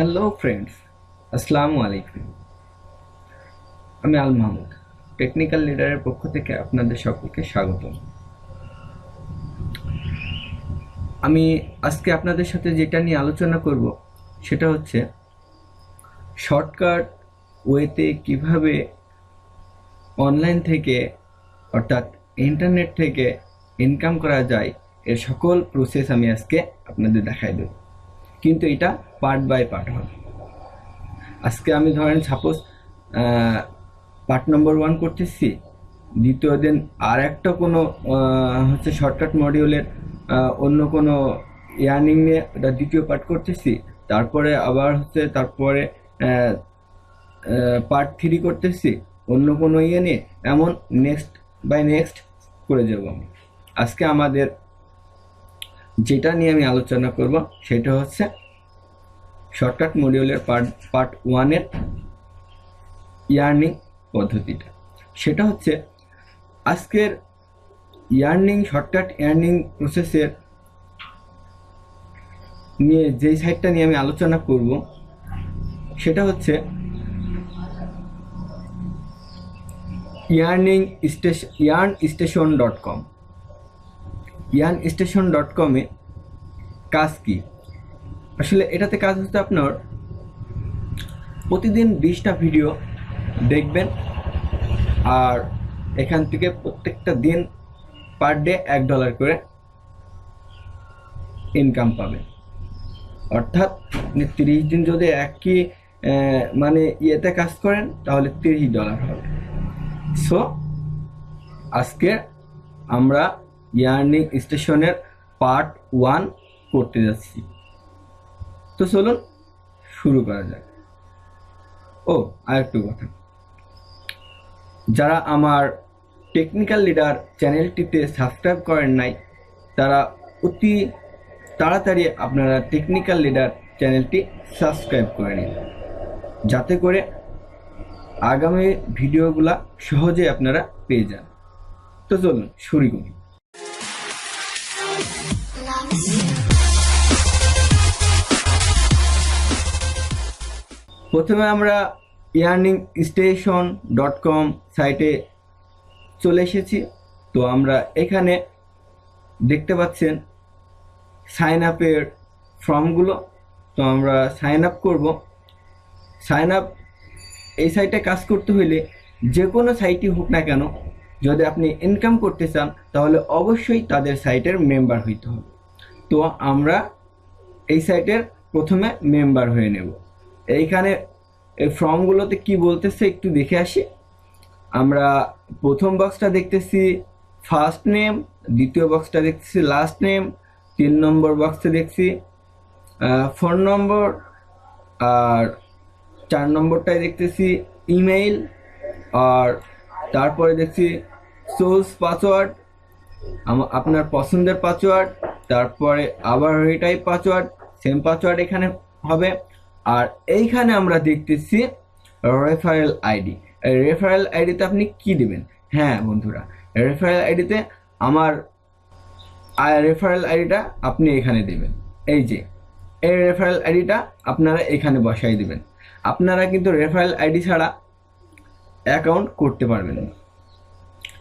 Hello friends আসসালামু আলাইকুম আমি আল মাহমুদ টেকনিক্যাল লিডারের পক্ষ থেকে আপনাদের সকলকে স্বাগতম। আমি আজকে আপনাদের সাথে যেটা নিয়ে আলোচনা করব, সেটা হচ্ছে শর্টকাট ওয়েতে কীভাবে অনলাইন থেকে, অর্থাৎ ইন্টারনেট থেকে ইনকাম করা যায়, এর সকল প্রসেস আমি আজকে আপনাদের দেখাই দেব। কিন্তু এটা পার্ট বাই পার্ট হবে। আজকে আমি ধরেন সাপোজ পার্ট নম্বর ওয়ান করতেছি, দ্বিতীয় দিন আর একটা কোনো হচ্ছে শর্টকাট মডিউলের অন্য কোনো ইয়ার্নিং নিয়ে ওটা দ্বিতীয় পার্ট করতেছি, তারপরে আবার হচ্ছে তারপরে পার্ট থ্রি করতেছি, অন্য কোনো ইয়ে নিয়ে, এমন নেক্সট বাই নেক্সট করে যাব আমি। আজকে আমাদের যেটা নিয়ে আমি আলোচনা করব, সেটা হচ্ছে শর্টকাট মডিউলের পার্ট পার্ট ওয়ানের ইয়ার্নিং পদ্ধতিটা। সেটা হচ্ছে আজকের ইয়ার্নিং শর্টকাট ইয়ার্নিং প্রসেসের নিয়ে যেই সাইটটা নিয়ে আমি আলোচনা করব, সেটা হচ্ছে earning station earn station dot com earn station dot কমে কাজ কি? আসলে এটাতে কাজ হচ্ছে আপনার, প্রতিদিন বিশটা ভিডিও দেখবেন, আর এখান থেকে প্রত্যেকটা দিন পার ডে এক ডলার করে ইনকাম পাবেন। অর্থাৎ তিরিশ দিন যদি একই মানে ইয়েতে কাজ করেন, তাহলে তিরিশ ডলার হবে। সো আজকে আমরা ইয়ার্নিং স্টেশনের পার্ট ওয়ান করতে যাচ্ছি। তো চলুন শুরু করা যাক। ও, আরেকটু কথা। যারা আমার টেকনিক্যাল লিডার চ্যানেলটিতে সাবস্ক্রাইব করেন নাই, তারা অতি তাড়াতাড়ি আপনারা টেকনিক্যাল লিডার চ্যানেলটি সাবস্ক্রাইব করে নিন। যাতে করে আগামী ভিডিওগুলা সহজে আপনারা পেয়ে যান। তো চলুন, শুরু করি। প্রথমে আমরা ইয়ার্নিং স্টেশন ডট কম সাইটে চলে এসেছি। তো আমরা এখানে দেখতে পাচ্ছেন সাইন আপের ফর্মগুলো। তো আমরা সাইন আপ করব। সাইন আপ এই সাইটে কাজ করতে হলে যে কোনো সাইটই হোক না কেন, যদি আপনি ইনকাম করতে চান, তাহলে অবশ্যই তাদের সাইটের মেম্বার হইতে হবে। তো আমরা এই সাইটের প্রথমে মেম্বার হয়ে নেব। এইখানে এই ফর্মগুলোতে কি বলতেছে একটু দেখে আসি। আমরা প্রথম বক্সটা দেখতেছি ফার্স্ট নেম দ্বিতীয় বক্সটা দেখতেছি লাস্ট নেম তিন নম্বর বক্সে দেখছি ফোন নম্বর আর চার নম্বরটায় দেখতেছি ইমেইল আর তারপরে দেখছি সোর্স পাসওয়ার্ড আপনার পছন্দের পাসওয়ার্ড তারপরে আবার এটাই পাসওয়ার্ড সেম পাসওয়ার্ড এখানে হবে। আর এইখানে আমরা দেখতেছি রেফারেল আইডি রেফারেল আইডিতে আপনি কি দিবেন? হ্যাঁ বন্ধুরা রেফারেল আইডিতে আমার রেফারেল আইডিটা আপনি এখানে দেবেন। এই যে, এই রেফারেল আইডিটা আপনারা এখানে বসাই দিবেন। আপনারা কিন্তু রেফারেল আইডি ছাড়া অ্যাকাউন্ট করতে পারবেন না।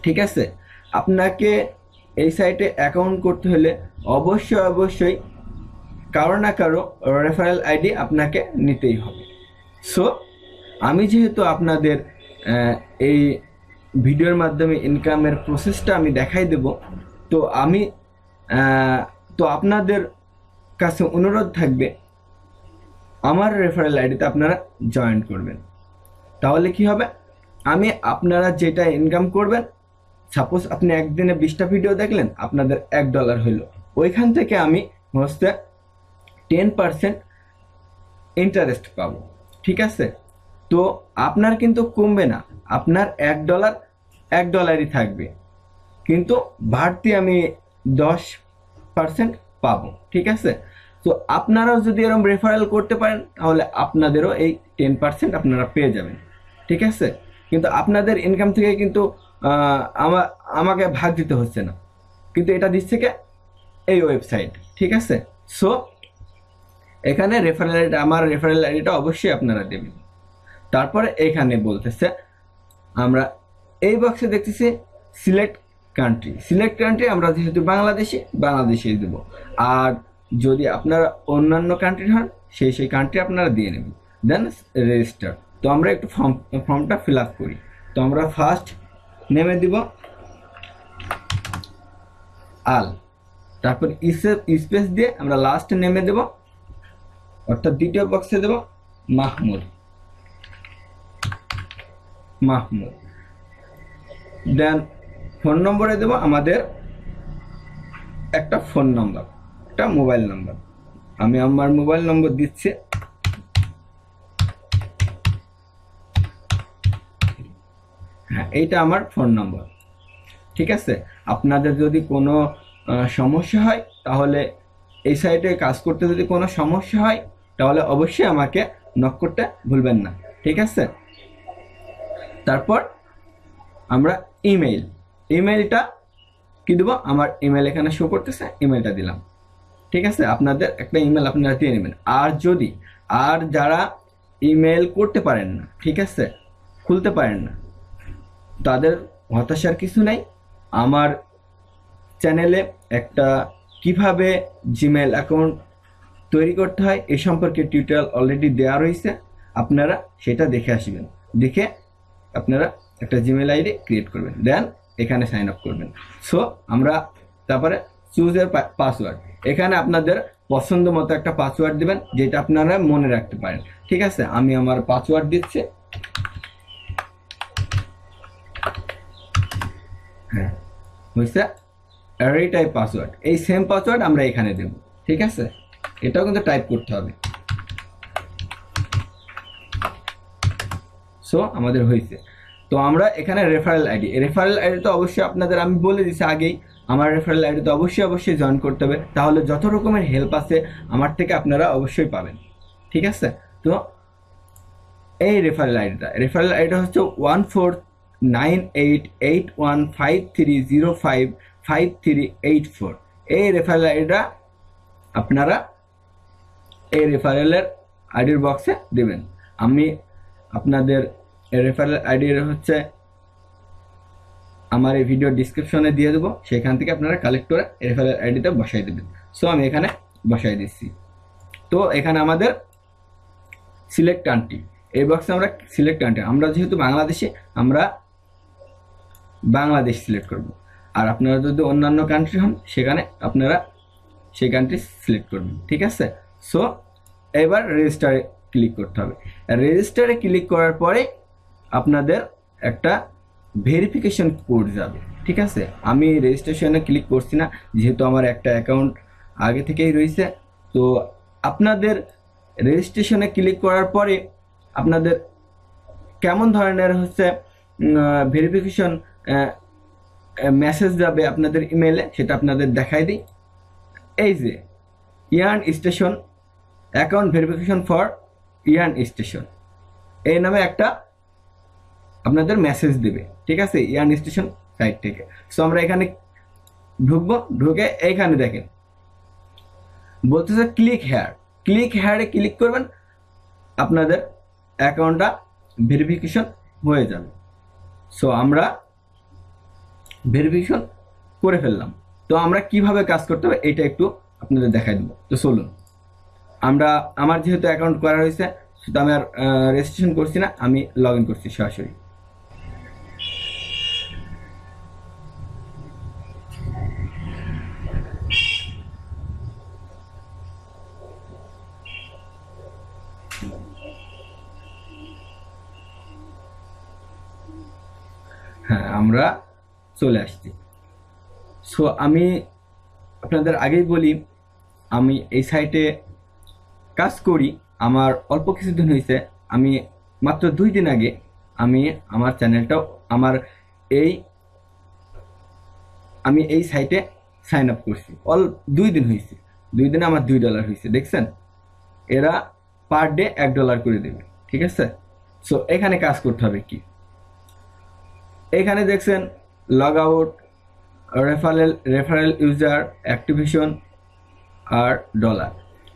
ঠিক আছে? আপনাকে এই সাইটে অ্যাকাউন্ট করতে হলে অবশ্যই অবশ্যই কারও না কারও রেফারেল আইডি আপনাকে নিতেই হবে। সো আমি যেহেতু আপনাদের এই ভিডিওর মাধ্যমে ইনকামের প্রসেসটা আমি দেখাই দেব, তো আমি তো আপনাদের কাছে অনুরোধ থাকবে, আমার রেফারেল আইডিতে আপনারা জয়েন করবেন। তাহলে কি হবে? আমি আপনারা যেটা ইনকাম করবেন সাপোজ আপনি একদিনে বিশটা ভিডিও দেখলেন, আপনাদের এক ডলার হইল। ওইখান থেকে আমি হচ্ছে টেন পার্সেন্ট ইন্টারেস্ট পাবো ঠিক আছে? তো আপনার কিন্তু কমবে না আপনার এক ডলার এক ডলারই থাকবে। কিন্তু বাড়তি আমি দশ পার্সেন্ট পাবো ঠিক আছে? তো আপনারাও যদি এরকম রেফারেল করতে পারেন তাহলে আপনাদেরও এই টেন পার্সেন্ট আপনারা পেয়ে যাবেন ঠিক আছে? কিন্তু আপনাদের ইনকাম থেকে কিন্তু আহ, আমা আমাকে ভাগ দিতে হচ্ছে না। কিন্তু এটা দিচ্ছে কে? এই ওয়েবসাইট ঠিক আছে? সো এখানে রেফারেল আইডি আমার রেফারেল আইডিটা অবশ্যই আপনারা দেবেন। তারপরে এখানে বলতেছে, আমরা এই বক্সে দেখতেছি সিলেক্ট কান্ট্রি সিলেক্ট কান্ট্রি আমরা যেহেতু বাংলাদেশি, বাংলাদেশেই দেব। আর যদি আপনারা অন্যান্য কান্ট্রি হন, সেই সেই কান্ট্রি আপনারা দিয়ে নেবেন। দেন রেজিস্টার তো আমরা একটু ফর্ম ফর্মটা ফিল আপ করি। তো আমরা ফার্স্ট নেমে দিব আল। তারপর স্পেস দিয়ে আমরা লাস্টে নেমে দেব অর্থাৎ দ্বিতীয় বক্সে দেব মাহমুদ। মাহমুদ। দেন ফোন নম্বরে দেব আমাদের একটা ফোন নম্বর একটা মোবাইল নম্বর আমি আমার মোবাইল নম্বর দিচ্ছি। হ্যাঁ এইটা আমার ফোন নম্বর ঠিক আছে? আপনাদের যদি কোনো সমস্যা হয়, তাহলে এই সাইটে কাজ করতে যদি কোনো সমস্যা হয় তাহলে অবশ্যই আমাকে নক করতে ভুলবেন না, ঠিক আছে? তারপর আমরা ইমেইল ইমেইলটা কি দেবো? আমার ইমেল এখানে শো করতেছে ইমেলটা দিলাম, ঠিক আছে? আপনাদের একটা ইমেল আপনারা দিয়ে নেবেন। আর যদি, আর যারা ইমেল করতে পারেন না, ঠিক আছে? খুলতে পারেন না, তাদের হতাশার কিছু নাই। আমার চ্যানেলে একটা কীভাবে জিমেল অ্যাকাউন্ট তৈরি করতে হয়। এ সম্পর্কে টিউটোরিয়াল অলরেডি দেওয়া রয়েছে। আপনারা সেটা দেখে আসবেন। দেখে আপনারা একটা জিমেল আইডি ক্রিয়েট করবেন। দেন এখানে সাইন আপ করবেন। সো আমরা তারপরে চুজের পাসওয়ার্ড এখানে আপনাদের পছন্দ মতো একটা পাসওয়ার্ড দিবেন, যেটা আপনারা মনে রাখতে পারেন। ঠিক আছে? আমি আমার পাসওয়ার্ড দিচ্ছি। হ্যাঁ হয়েছে এইটাই পাসওয়ার্ড এই সেম পাসওয়ার্ড আমরা এখানে দেব। ঠিক আছে? এটাও কিন্তু টাইপ করতে হবে। সো আমাদের হয়েছে। তো আমরা এখানে রেফারেল আইডি রেফারেল আইডি তো অবশ্যই আপনাদের আমি বলে দিছি আগেই, আমার রেফারেল আইডি তো অবশ্যই অবশ্যই জয়েন করতে হবে। তাহলে যত রকমের হেল্প আছে, আমার থেকে আপনারা অবশ্যই পাবেন। ঠিক আছে? তো এই রেফারেল আইডিটা রেফারেল আইডিটা হচ্ছে one four nine eight eight one five three zero five five three eight four এই রেফারেল আইডিটা আপনারা এই রেফারেলের আইডির বক্সে দেবেন। আমি আপনাদের রেফারেল আইডি হচ্ছে আমার এই ভিডিও ডিসক্রিপশনে দিয়ে দেবো। সেখান থেকে আপনারা কালেক্ট করে রেফারেল আইডিটা বসাই দেবেন। সো আমি এখানে বসাই দিচ্ছি। তো, এখানে আমাদের সিলেক্ট কান্ট্রি এই বক্সে আমরা সিলেক্ট কান্ট্রি আমরা যেহেতু বাংলাদেশে, আমরা বাংলাদেশ সিলেক্ট করব। আর আপনারা যদি অন্যান্য কান্ট্রি হন, সেখানে আপনারা সেই কান্ট্রি সিলেক্ট করবেন। ঠিক আছে? সো এবার রেজিস্টারে ক্লিক করতে হবে। রেজিস্টারে ক্লিক করার পরে আপনাদের একটা ভেরিফিকেশন কোড যাবে, ঠিক আছে? আমি রেজিস্ট্রেশনে ক্লিক করছি না, যেহেতু আমার একটা অ্যাকাউন্ট আগে থেকেই রয়েছে। তো আপনাদের রেজিস্ট্রেশনে ক্লিক করার পরে আপনাদের কেমন ধরনের হচ্ছে ভেরিফিকেশন মেসেজ যাবে আপনাদের ইমেলে সেটা আপনাদের দেখাই দিই। এই যে earn station, account verification for earn station. এই নামে একটা আপনাদের মেসেজ দেবে, ঠিক আছে? ইয়ার্ন স্টেশন সাইট থেকে। সো আমরা এখানে ঢুকবো, ঢুকে এইখানে দেখেন। বলতেছে ক্লিক হেয়ার ক্লিক হেয়ারে ক্লিক করবেন, আপনাদের অ্যাকাউন্টটা ভেরিফিকেশন হয়ে যাবে। সো আমরা ভেরিফিকেশন করে ফেললাম। তো আমরা কীভাবে কাজ করতে হবে, এটা একটু আপনাদের দেখাই দেবো। তো চলুন। আমরা, আমার যেহেতু অ্যাকাউন্ট করা হয়েছে সেটা আমি আর রেজিস্ট্রেশন করছি না, আমি লগ ইন করছি সরাসরি। হ্যাঁ আমরা চলে আসছি। সো আমি আপনাদের আগেই বলি, আমি এই সাইটে কাজ করি, আমার অল্প কিছুদিন হয়েছে আমি মাত্র দুই দিন আগে আমি আমার চ্যানেলটাও আমার এই, আমি এই সাইটে সাইন আপ করছি। অল দুই দিন হয়েছে দুই দিনে আমার দুই ডলার হয়েছে দেখছেন? এরা পার ডে এক ডলার করে দেবে, ঠিক আছে? সো এখানে কাজ করতে হবে কি? এখানে দেখছেন log out referral referral user, activation আর ডলার।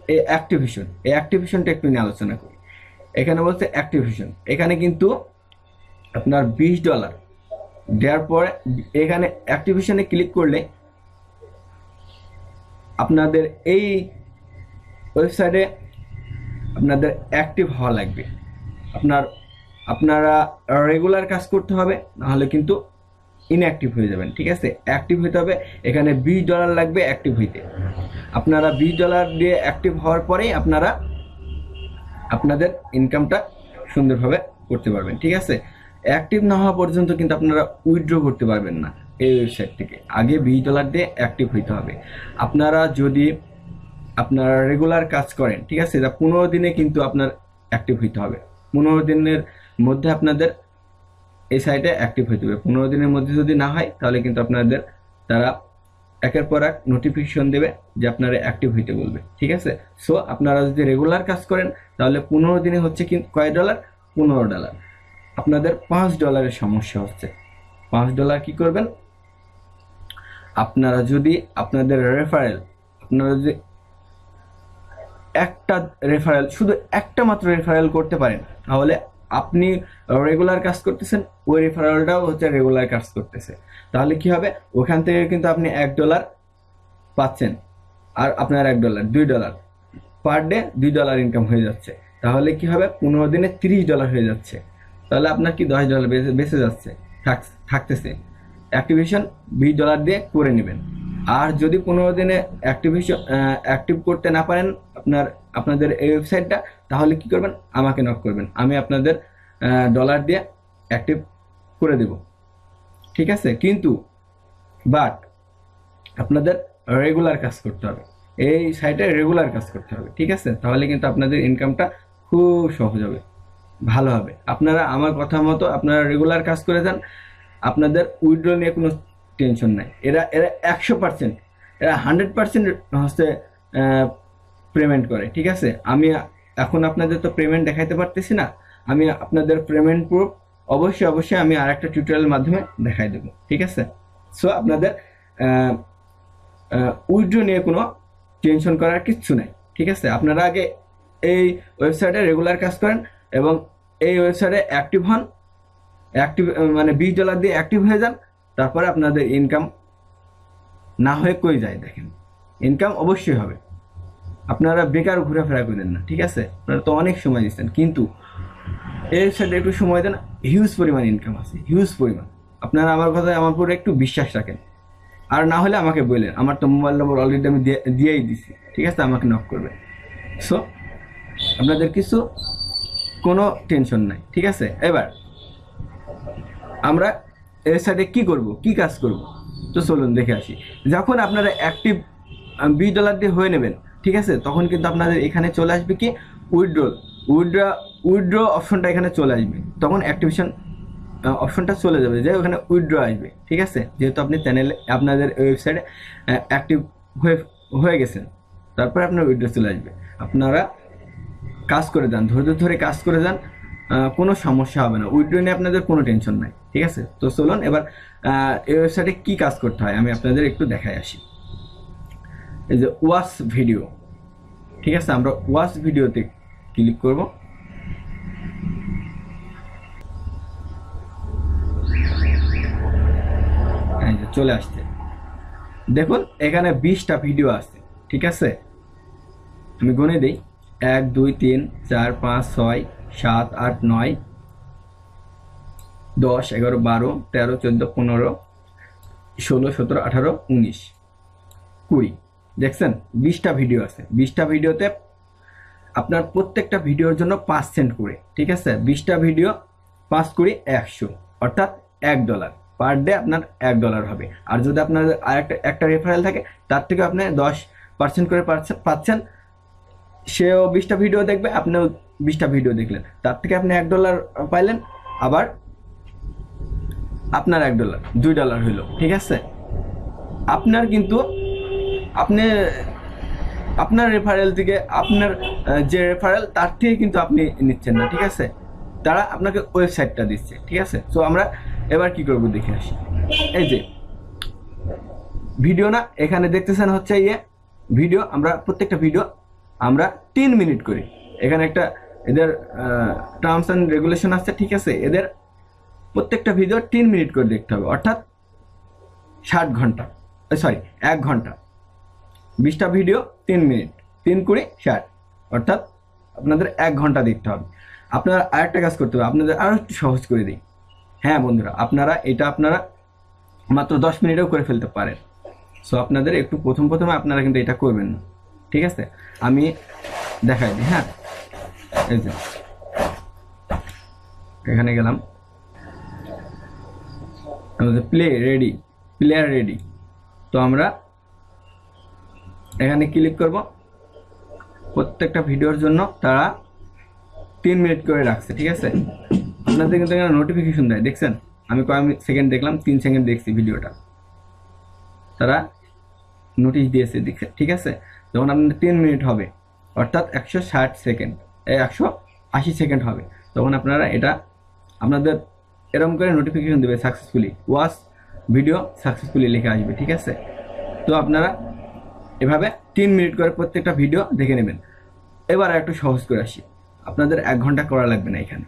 এই অ্যাক্টিভেশন, এই অ্যাক্টিভেশনটা একটু নিয়ে আলোচনা করি। এখানে বলছে অ্যাক্টিভেশন। এখানে কিন্তু আপনার বিশ ডলার। দেওয়ার পরে এখানে অ্যাক্টিভেশনে ক্লিক করলে আপনাদের এই ওয়েবসাইটে আপনাদের অ্যাক্টিভ হওয়া লাগবে। আপনার, আপনারা রেগুলার কাজ করতে হবে, নাহলে কিন্তু ইনঅ্যাক্টিভ হয়ে যাবেন, ঠিক আছে? অ্যাক্টিভ হতে হবে, এখানে বিশ ডলার লাগবে অ্যাক্টিভ হইতে। আপনারা বিশ ডলার দিয়ে অ্যাক্টিভ হওয়ার পরেই আপনারা আপনাদের ইনকামটা সুন্দরভাবে করতে পারবেন, ঠিক আছে? অ্যাক্টিভ না হওয়া পর্যন্ত কিন্তু আপনারা উইথড্র করতে পারবেন না এই ওয়েবসাইট থেকে। আগে বিশ ডলার দিয়ে অ্যাক্টিভ হইতে হবে। আপনারা যদি আপনারা রেগুলার কাজ করেন, ঠিক আছে? পনেরো দিনে কিন্তু আপনার অ্যাক্টিভ হইতে হবে। পনেরো দিনের মধ্যে আপনাদের এই সাইটে অ্যাক্টিভ হয়ে হবে পনেরো দিনের মধ্যে যদি না হয়, তাহলে কিন্তু আপনাদের তারা একের পর এক নোটিফিকেশন দেবে যে আপনারা অ্যাক্টিভ হইতে বলবে। ঠিক আছে? সো আপনারা যদি রেগুলার কাজ করেন, তাহলে পনেরো দিনে হচ্ছে কি কয় ডলার পনেরো ডলার আপনাদের পাঁচ ডলারের সমস্যা হচ্ছে। পাঁচ ডলার কি করবেন? আপনারা যদি আপনাদের রেফারেল আপনারা যদি একটা রেফারেল শুধু একটা মাত্র রেফারেল করতে পারেন, তাহলে আপনি রেগুলার কাজ করতেছেন, ওই রেফারেলটাও হচ্ছে রেগুলার কাজ করতেছে। তাহলে কি হবে? ওখান থেকে কিন্তু আপনি এক ডলার পাচ্ছেন, আর আপনার এক ডলার দুই ডলার পার ডে দুই ডলার ইনকাম হয়ে যাচ্ছে। তাহলে কি হবে? পনেরো দিনে তিরিশ ডলার হয়ে যাচ্ছে। তাহলে আপনার কি দশ ডলার বেঁচে বেঁচে যাচ্ছে, থাক- থাকতেছে। অ্যাক্টিভেশন বিশ ডলার দিয়ে করে নেবেন। আর যদি পনেরো দিনে অ্যাক্টিভেশন অ্যাক্টিভ করতে না পারেন, আপনার আপনাদের এই ওয়েবসাইটটা তাহলে কি করবেন? আমাকে নক করবেন। আমি আপনাদের ডলার দিয়ে অ্যাক্টিভ করে দেব। ঠিক আছে? কিন্তু বাট আপনাদের রেগুলার কাজ করতে হবে। এই সাইটে রেগুলার কাজ করতে হবে। ঠিক আছে? তাহলে কিন্তু আপনাদের ইনকামটা খুব সহজ হবে। ভালো হবে। আপনারা আমার কথা মতো আপনারা রেগুলার কাজ করে যান। আপনাদের উইড্রো নিয়ে কোনো টেনশন নাই। এরা এরা একশো পার্সেন্ট এরা হান্ড্রেড পার্সেন্ট হচ্ছে পেমেন্ট করে, ঠিক আছে? আমি এখন আপনাদের তো পেমেন্ট দেখাইতে পারতেছি না, আমি আপনাদের পেমেন্ট প্রুফ অবশ্যই অবশ্যই আমি আর একটা টিউটোরিয়ালের মাধ্যমে দেখাই দেবো, ঠিক আছে? সো আপনাদের উইথড্র নিয়ে কোনো টেনশন করার কিচ্ছু নাই, ঠিক আছে? আপনারা আগে এই ওয়েবসাইটে রেগুলার কাজ করেন এবং এই ওয়েবসাইটে অ্যাক্টিভ হন অ্যাক্টিভ মানে বিশ ডলার দিয়ে অ্যাক্টিভ হয়ে যান, তারপরে আপনাদের ইনকাম না হয়ে কই যায়, দেখেন। ইনকাম অবশ্যই হবে। আপনারা বেকার ঘোরাফেরা করেন না, ঠিক আছে? আপনারা তো অনেক সময় দিচ্ছেন, কিন্তু এর সাথে একটু সময় দেন হিউজ পরিমাণ ইনকাম আছে হিউজ পরিমাণ। আপনারা আমার কথায় আমার উপরে একটু বিশ্বাস রাখেন। আর না হলে আমাকে বললেন আমার তো মোবাইল নম্বর অলরেডি আমি দিয়ে- দিয়েই দিছি, ঠিক আছে? আমাকে নক করবেন। সো আপনাদের কিছু, কোনো টেনশন নাই, ঠিক আছে? এবার, আমরা এর সাথে কি করব, কি কাজ করব? তো চলুন দেখে আসি। যখন আপনারা অ্যাক্টিভ বিশ ডলার দিয়ে হয়ে নেবেন ঠিক আছে? তখন কিন্তু আপনাদের এখানে চলে আসবে কি? উইথড্র উইথড্র উইথড্র অপশনটা এখানে চলে আসবে। তখন অ্যাক্টিভেশন অপশনটা চলে যাবে। যে ওখানে উইথড্র আসবে। ঠিক আছে? যেহেতু আপনি চ্যানেলে আপনাদের ওয়েবসাইটে অ্যাক্টিভ হয়ে হয়ে গেছেন। তারপরে আপনার উইথড্র চলে আসবে। আপনারা কাজ করে যান, ধৈর্য ধরে কাজ করে যান। কোনো সমস্যা হবে না। উইথড্র নিয়ে আপনাদের কোনো টেনশন নাই। ঠিক আছে? তো চলুন, এবার এই ওয়েবসাইটে কী কাজ করতে হয়? আমি আপনাদের একটু দেখাই আসি। এই যে ওয়াচ ভিডিও, ঠিক আছে? আমরা ওয়াচ ভিডিওতে ক্লিক করব। চলে আসছে। দেখুন, এখানে বিশটা ভিডিও আছে, ঠিক আছে? আমি গুনে দিই। এক, দুই, তিন, চার, পাঁচ, ছয়, সাত, আট, নয়, দশ, এগারো, বারো, তেরো, চোদ্দ, পনেরো, ষোলো, সতেরো, আঠারো, উনিশ, কুড়ি। দেখছেন, বিশটা ভিডিও আছে। বিশটা ভিডিওতে আপনার প্রত্যেকটা ভিডিওর জন্য পাঁচ সেন্ট করে, ঠিক আছে? বিশটা ভিডিও পাঁচ কুড়ি একশো, অর্থাৎ এক ডলার পার ডে আপনার এক ডলার হবে। আর যদি আপনার আর একটা রেফারেল থাকে, তার থেকে আপনি দশ পার্সেন্ট করে পাচ্ছেন। সেও বিশটা ভিডিও দেখবে, আপনিও বিশটা ভিডিও দেখলেন। তার থেকে আপনি এক ডলার পাইলেন, আবার আপনার এক ডলার দুই ডলার হইল, ঠিক আছে? আপনার কিন্তু আপনি, আপনার রেফারেল থেকে আপনার যে রেফারেল তার থেকে কিন্তু আপনি নিচ্ছেন না, ঠিক আছে? তারা আপনাকে ওয়েবসাইটটা দিচ্ছে, ঠিক আছে? তো আমরা এবার কি করব দেখে আসি। এই যে ভিডিও না, এখানে দেখতেছেন হচ্ছে ইয়ে ভিডিও আমরা প্রত্যেকটা ভিডিও আমরা তিন মিনিট করি। এখানে একটা এদের টার্মস অ্যান্ড রেগুলেশন আছে, ঠিক আছে? এদের প্রত্যেকটা ভিডিও তিন মিনিট করে দেখতে হবে, অর্থাৎ ষাট ঘণ্টা সরি এক ঘণ্টা। বিশটা ভিডিও তিন মিনিট তিন কুড়ি, ষাট। অর্থাৎ আপনাদের এক ঘণ্টা দেখতে হবে। আপনারা আরেকটা কাজ করতে হবে, আপনাদের আরও একটু সহজ করে দিই। হ্যাঁ বন্ধুরা, আপনারা এটা আপনারা মাত্র দশ মিনিটেও করে ফেলতে পারেন। সো আপনাদের একটু প্রথম প্রথমে আপনারা কিন্তু এটা করবেন না। ঠিক আছে? আমি দেখাই দিই হ্যাঁ? এই যে, এখানে গেলাম। প্লে রেডি প্লেয়ার রেডি তো আমরা এখানে ক্লিক করব। প্রত্যেকটা ভিডিওর জন্য তারা তিন মিনিট করে রাখছে, ঠিক আছে? আপনাদের কিন্তু এখানে নোটিফিকেশন দেয়, দেখছেন? আমি কয়েক সেকেন্ড দেখলাম, তিন সেকেন্ড দেখছি ভিডিওটা। তারা নোটিশ দিয়েছে, দেখছে, ঠিক আছে? যখন আপনাদের তিন মিনিট হবে, অর্থাৎ একশো ষাট সেকেন্ড একশো আশি সেকেন্ড হবে, তখন আপনারা এটা আপনাদের এরকম করে নোটিফিকেশন দেবে সাকসেসফুলি ওয়াচ ভিডিও সাকসেসফুলি লিখে আসবে, ঠিক আছে? তো আপনারা এভাবে তিন মিনিট করে প্রত্যেকটা ভিডিও দেখে নেবেন। এবার একটু সহজ করে আসি। আপনাদের এক ঘণ্টা করা লাগবে না এখানে।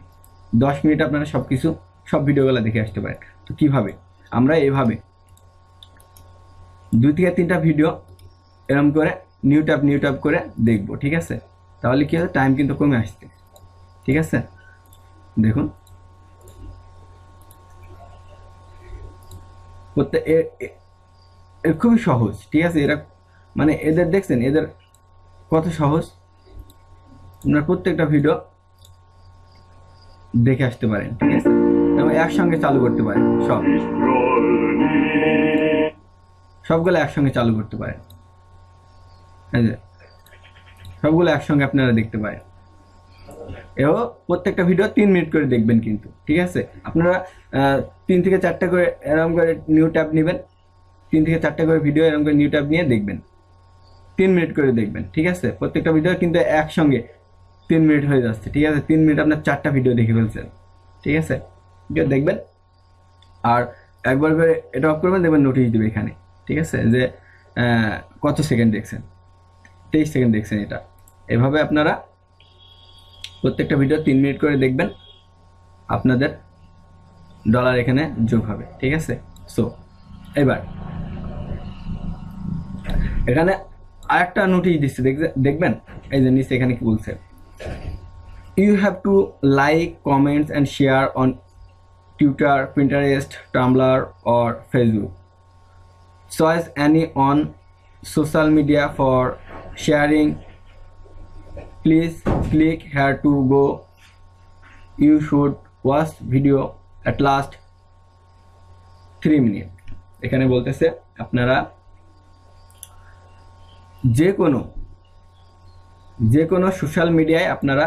দশ মিনিট আপনারা সব কিছু সব ভিডিওগুলো দেখে আসতে পারেন। তো কীভাবে? আমরা এভাবে দুই থেকে তিনটা ভিডিও এরকম করে নিউ ট্যাপ নিউ ট্যাপ করে দেখব, ঠিক আছে? তাহলে কী হবে? টাইম কিন্তু কমে আসছে। ঠিক আছে? দেখুন। প্রত্যেক খুবই সহজ, ঠিক আছে? এরা মানে এদের, দেখছেন, এদের কত সহজ? আপনার প্রত্যেকটা ভিডিও দেখে আসতে পারেন, ঠিক আছে? এবং একসঙ্গে চালু করতে পারেন, সব। সবগুলো একসঙ্গে চালু করতে পারেন। সবগুলো একসঙ্গে আপনারা দেখতে পারেন। এও প্রত্যেকটা ভিডিও তিন মিনিট করে দেখবেন কিন্তু, ঠিক আছে? আপনারা তিন থেকে চারটা করে এরকম করে নিউ ট্যাব নেবেন, তিন থেকে চারটা করে ভিডিও এরকম করে নিউ ট্যাব নিয়ে দেখবেন। তিন মিনিট করে দেখবেন, ঠিক আছে? প্রত্যেকটা ভিডিও কিন্তু একসঙ্গে তিন মিনিট হয়ে যাচ্ছে, ঠিক আছে? তিন মিনিট আপনার চারটা ভিডিও দেখে ফেলছেন, ঠিক আছে? ভিডিও দেখবেন। আর একবার করে এটা অফ করবেন, দেখবেন নোটিশ দেবে এখানে, ঠিক আছে? যে কত সেকেন্ড দেখছেন? তেইশ সেকেন্ড দেখছেন এটা। এভাবে আপনারা প্রত্যেকটা ভিডিও তিন মিনিট করে দেখবেন, আপনাদের ডলার এখানে যোগ হবে, ঠিক আছে? সো এবার, এখানে আরেকটা নোটিশ দিচ্ছে, দেখবে- দেখবেন? এই যে নিচে এখানে কি বলছে? You have to like comments and share on Twitter Pinterest Tumblr or Facebook choice any on social media for sharing please click here to go you should watch video at last 3 minute এখানে বলতেছে, আপনারা যে কোনো যে কোনো social মিডিয়ায় আপনারা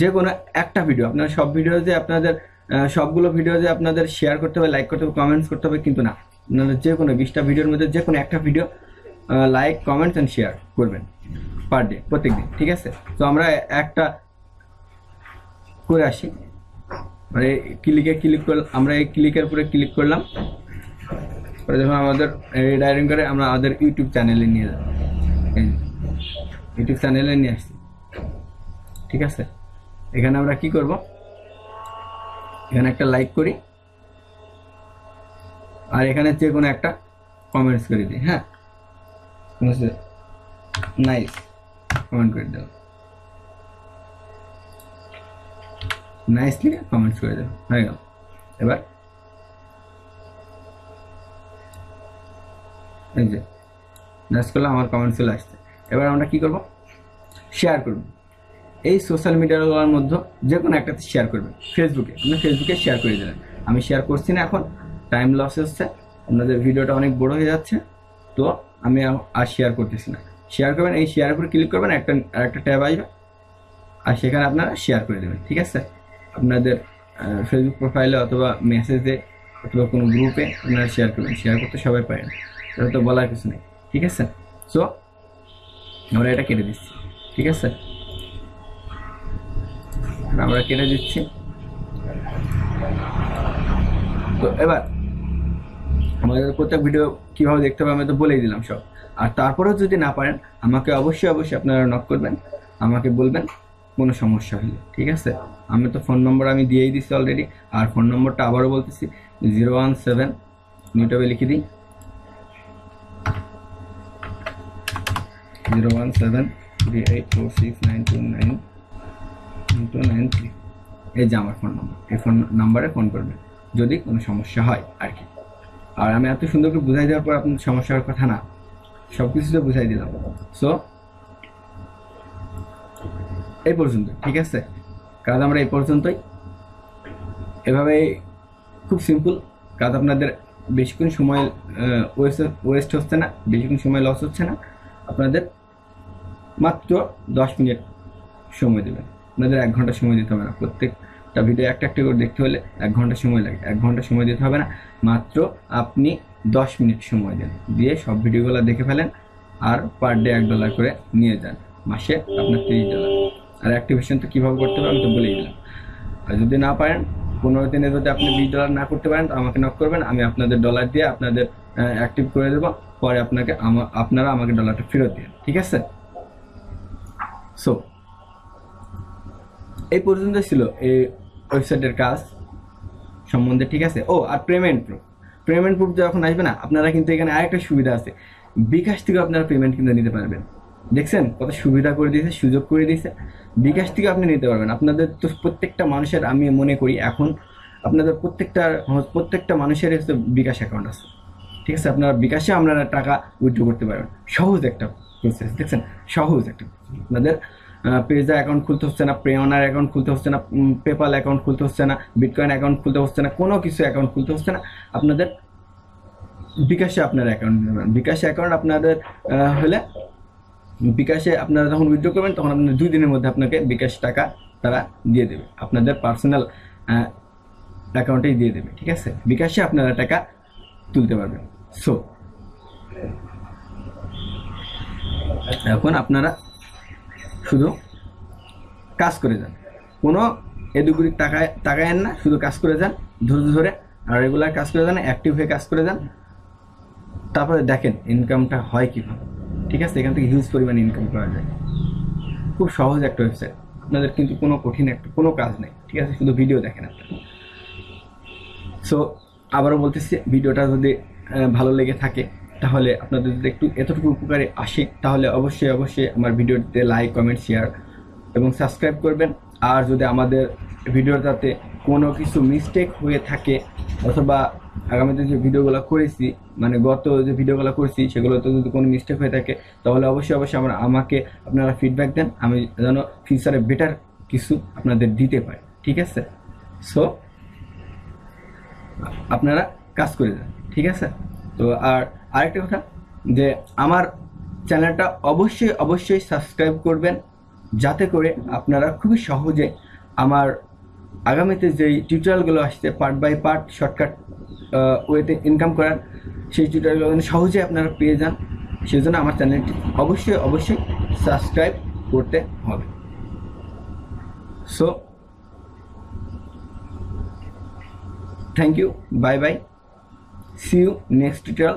যে কোনো একটা ভিডিও আপনারা সব ভিডিও যে আপনাদের সবগুলো ভিডিও যে আপনাদের শেয়ার করতে হবে লাইক করতে হবে কমেন্টস করতে হবে, কিন্তু না। আপনাদের যে কোনো বিশটা ভিডিওর মধ্যে যে কোনো একটা video like comments and share করবেন পার ডে প্রত্যেক দিন ঠিক আছে? তো আমরা একটা করে আসি। মানে ক্লিকে ক্লিক করলাম, আমরা এই ক্লিকের উপরে ক্লিক করলাম। পরে যখন আমাদের ডাইরিং করে, আমরা আমাদের ইউটিউব চ্যানেলে নিয়ে যাব। ইউটিউব চ্যানেলে নিয়ে আসছি। ঠিক আছে? এখানে আমরা কি করব? এখানে একটা লাইক করি। আর এখানে যে কোনো একটা কমেন্টস করে দিই হ্যাঁ? নাইস কমেন্ট করে দাও নাইসলি কমেন্টস করে দেবো। হয়ে গেল। এবার এই যে নাইস করলে আমার কমেন্টস চলে আসছে। এবার আমরা কি করব? শেয়ার করব। এই সোশ্যাল মিডিয়াগুলোর মধ্যে যে কোনো একটাতে শেয়ার করবেন। ফেসবুকে আপনি ফেসবুকে শেয়ার করে দিলেন। আমি শেয়ার করছি না এখন টাইম লস হচ্ছে, আপনাদের ভিডিওটা অনেক বড় হয়ে যাচ্ছে, তো আমি আর- শেয়ার করতেছি না। শেয়ার করবেন, এই শেয়ার করে ক্লিক করবেন, একটা একটা ট্যাব আসবে, আর সেখানে আপনারা শেয়ার করে দেবেন, ঠিক আছে? আপনাদের ফেসবুক প্রোফাইলে অথবা মেসেজে অথবা কোনো গ্রুপে আপনারা শেয়ার করবেন। শেয়ার করতে সবাই পারেন। এটা তো বলার কিছু নেই, ঠিক আছে? সো আমরা এটা কেটে দিচ্ছি, ঠিক আছে? আমরা কেটে দিচ্ছি। তো এবার, আমাদের প্রত্যেক ভিডিও কীভাবে দেখতে হবে আমি তো বলেই দিলাম সব। আর তারপরেও যদি না পারেন, আমাকে অবশ্যই অবশ্যই আপনারা নক করবেন, আমাকে বলবেন, কোনো সমস্যা হলে, ঠিক আছে? আমি তো ফোন নম্বর আমি দিয়েই দিচ্ছি অলরেডি আর ফোন নম্বরটা আবারও বলতেছি জিরো ওয়ান সেভেন লিখে দিই zero one seven three eight four six nine two nine two nine three এই যে আমার ফোন নম্বর এই ফোন নাম্বারে ফোন করবেন, যদি কোনো সমস্যা হয় আর কি। আর আমি এত সুন্দর করে বুঝাই দেওয়ার পর আপনার সমস্যার কথা না সব কিছু তো বুঝাই দিলাম। সো এই পর্যন্ত ঠিক আছে? কাজ আমরা এই পর্যন্তই। এভাবে খুব সিম্পল কাজ আপনাদের বেশিক্ষণ সময় ওয়েস্ট ওয়েস্ট হচ্ছে না, বেশিক্ষণ সময় লস হচ্ছে না। আপনাদের মাত্র দশ মিনিট সময় দেবেন আপনাদের এক ঘণ্টা সময় দিতে হবে না। প্রত্যেকটা ভিডিও একটা একটা করে দেখতে হলে এক ঘণ্টা সময় লাগে। এক ঘণ্টা সময় দিতে হবে না। মাত্র আপনি দশ মিনিট সময় দেন। দিয়ে সব ভিডিওগুলো দেখে ফেলেন আর পার ডে এক ডলার করে নিয়ে যান। মাসে আপনার তিরিশ ডলার আর অ্যাক্টিভেশন তো কীভাবে করতে হবে আমি তো বলেই দিলাম। আর যদি না পারেন, পনেরো দিনে যদি আপনি বিশ ডলার না করতে পারেন, তো আমাকে নক করবেন। আমি আপনাদের ডলার দিয়ে আপনাদের অ্যাক্টিভ করে দেবো। পরে আপনাকে আপনারা আমাকে ডলারটা ফেরত দিন ঠিক আছে? সো এই পর্যন্ত ছিল এই ওয়েবসাইটের কাজ সম্বন্ধে, ঠিক আছে? ও, আর পেমেন্ট প্রুফ পেমেন্ট প্রুফ যখন আসবে না। আপনারা কিন্তু এখানে আরেকটা সুবিধা আছে। বিকাশ থেকে আপনারা পেমেন্ট কিন্তু নিতে পারবেন। দেখছেন কত সুবিধা করে দিয়েছে, সুযোগ করে দিয়েছে। বিকাশ থেকে আপনি নিতে পারবেন। আপনাদের তো প্রত্যেকটা মানুষের, আমি মনে করি এখন, আপনাদের প্রত্যেকটা প্রত্যেকটা মানুষের হচ্ছে বিকাশ অ্যাকাউন্ট আছে। ঠিক আছে? আপনারা বিকাশে আপনারা টাকা উইথড্র করতে পারবেন। সহজ একটা প্রসেস দেখছেন? সহজ একটা। আপনাদের। পেজা অ্যাকাউন্ট খুলতে হচ্ছে না প্রেওনার অ্যাকাউন্ট খুলতে হচ্ছে না পেপাল অ্যাকাউন্ট খুলতে হচ্ছে না বিটকয়েন অ্যাকাউন্ট খুলতে হচ্ছে না, কোনো কিছু অ্যাকাউন্ট খুলতে হচ্ছে না। আপনাদের বিকাশে আপনার অ্যাকাউন্ট বিকাশে অ্যাকাউন্ট আপনাদের হলে বিকাশে আপনারা যখন উইথড্র করবেন, তখন আপনার দুই দিনের মধ্যে আপনাকে বিকাশ টাকা তারা দিয়ে দেবে। আপনাদের পার্সোনাল অ্যাকাউন্টেই দিয়ে দেবে, ঠিক আছে? বিকাশে আপনারা টাকা তুলতে পারবেন। সো এখন আপনারা শুধু কাজ করে যান। কোনো এদুগুড়ি টাকায় টাকায়েন না, শুধু কাজ করে যান, ধৈর্য ধরে আর রেগুলার কাজ করে যান অ্যাক্টিভ হয়ে কাজ করে যান। তারপরে দেখেন ইনকামটা হয় কীভাবে। ঠিক আছে? এখান থেকে হিউজ পরিমাণে ইনকাম করা যায়। খুব সহজ একটা ওয়েবসাইট আপনাদের কিন্তু কোনো কঠিন একটা, কোনো কাজ নেই। ঠিক আছে? শুধু ভিডিও দেখেন আপনারা। সো আবারও বলতেছি ভিডিওটা যদি ভালো লেগে থাকে তাহলে আপনাদের যদি একটু এতটুকু উপকারে আসে, তাহলে অবশ্যই অবশ্যই আমার ভিডিওতে লাইক কমেন্ট শেয়ার এবং সাবস্ক্রাইব করবেন। আর যদি আমাদের ভিডিওটাতে কোনো কিছু মিস্টেক হয়ে থাকে, অথবা আগামীতে যে ভিডিওগুলো করেছি মানে গত যে ভিডিওগুলো করেছি, সেগুলোতে যদি কোনো মিস্টেক হয়ে থাকে, তাহলে অবশ্যই অবশ্যই আমরা, আমাকে আপনারা ফিডব্যাক দেন। আমি যেন ফিউচারে বেটার কিছু আপনাদের দিতে পারি। ঠিক আছে? সো আপনারা কাজ করে যান। ঠিক আছে? তো আর আরেকটা কথা, যে আমার চ্যানেলটা অবশ্যই অবশ্যই সাবস্ক্রাইব করবেন, যাতে করে আপনারা খুবই সহজে আমার আগামীতে যেই টিউটোরিয়ালগুলো আসছে পার্ট বাই পার্ট শর্টকাট ওয়েতে ইনকাম করার সেই টিউটোরিয়ালগুলো সহজে আপনারা পেয়ে যান, সেই জন্য আমার চ্যানেলটি অবশ্যই অবশ্যই সাবস্ক্রাইব করতে হবে। So thank you bye bye see you next tutorial